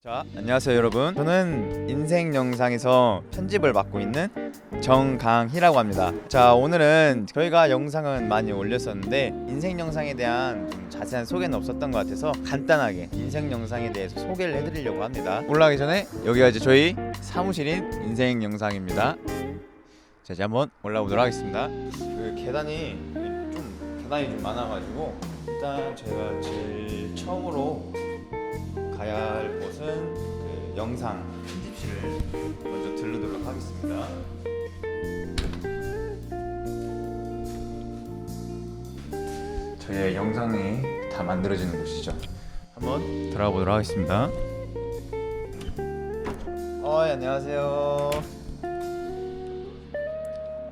자, 안녕하세요 여러분. 저는 인생 영상에서 편집을 맡고 있는 정강희라고 합니다. 자, 오늘은 저희가 영상은 많이 올렸었는데 인생 영상에 대한 좀 자세한 소개는 없었던 것 같아서 간단하게 인생 영상에 대해서 소개를 해드리려고 합니다. 올라가기 전에 여기가 이제 저희 사무실인 인생 영상입니다. 자, 이제 한번 올라오도록 하겠습니다. 그 계단이 좀 계단이 좀 많아가지고 일단 제가 제일 처음으로 가야 할 곳은 그 영상 편집실을 먼저 들르도록 하겠습니다. 저희의 영상이 다 만들어지는 곳이죠. 한번 들어가 보도록 하겠습니다. 어, 예, 안녕하세요.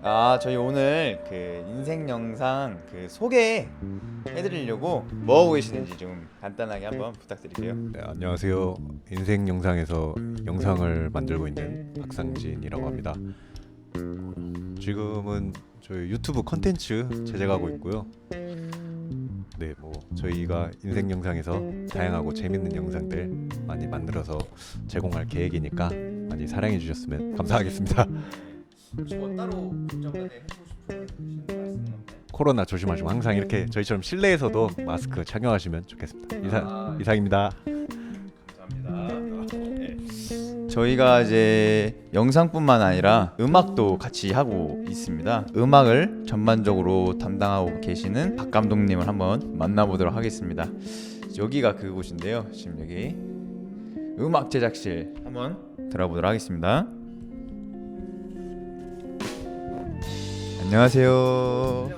아, 저희 오늘 그 인생 영상 그 소개 해드리려고 뭐 하고 계시는지 좀 간단하게 한번 부탁드릴게요. 네, 안녕하세요. 인생 영상에서 영상을 만들고 있는 박상진이라고 합니다. 지금은 저희 유튜브 컨텐츠 제작하고 있고요. 네, 뭐 저희가 인생 영상에서 다양하고 재밌는 영상들 많이 만들어서 제공할 계획이니까 많이 사랑해 주셨으면 감사하겠습니다. 뭐 따로 국정원에 해주고 싶은 말씀은 없나요? 코로나 조심하시고 항상 이렇게 저희처럼 실내에서도 마스크 착용하시면 좋겠습니다. 이상 이상입니다. 감사합니다. 네. 저희가 이제 영상뿐만 아니라 음악도 같이 하고 있습니다. 음악을 전반적으로 담당하고 계시는 박 감독님을 한번 만나보도록 하겠습니다. 여기가 그곳인데요. 지금 여기 음악 제작실 한번 들어보도록 하겠습니다. 안녕하세요.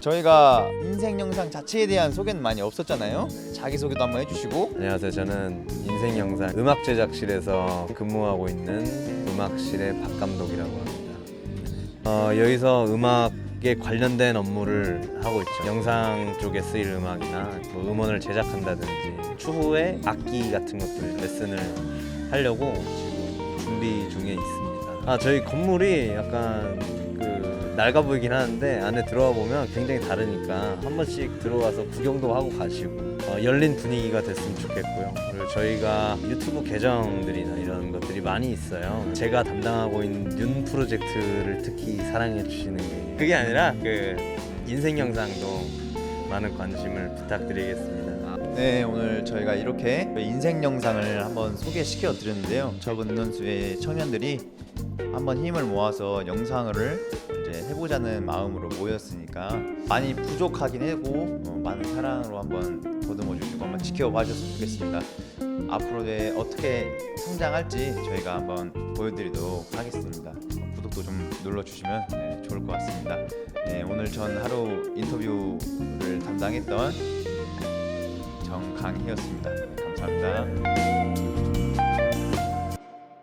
저희가 인생 영상 자체에 대한 소개는 많이 없었잖아요. 자기 소개도 한번 해주시고 안녕하세요. 저는 인생 영상 음악 제작실에서 근무하고 있는 음악실의 박 감독이라고 합니다. 어, 여기서 음악에 관련된 업무를 하고 있죠. 영상 쪽에 쓰일 음악이나 뭐 음원을 제작한다든지 추후에 악기 같은 것들 레슨을 하려고 지금 준비 중에 있습니다. 아 저희 건물이 약간 그 낡아 보이긴 하는데 안에 들어와 보면 굉장히 다르니까 한 번씩 들어와서 구경도 하고 가시고 어, 열린 분위기가 됐으면 좋겠고요. 그리고 저희가 유튜브 계정들이나 이런 것들이 많이 있어요. 제가 담당하고 있는 윤 프로젝트를 특히 사랑해 주시는 게 그게 아니라 그 인생 영상도 많은 관심을 부탁드리겠습니다. 네 오늘 저희가 이렇게 인생 영상을 한번 소개시켜 드렸는데요 적은 인원수의 청년들이 한번 힘을 모아서 영상을 이제 해보자는 마음으로 모였으니까 많이 부족하긴 하고 어, 많은 사랑으로 한번 더듬어 주시고 한번 지켜봐 주셨으면 좋겠습니다 앞으로 네, 어떻게 성장할지 저희가 한번 보여드리도록 하겠습니다 구독도 좀 눌러주시면 네, 좋을 것 같습니다 네, 오늘 전 하루 인터뷰를 담당했던 정강희였습니다. 네, 감사합니다.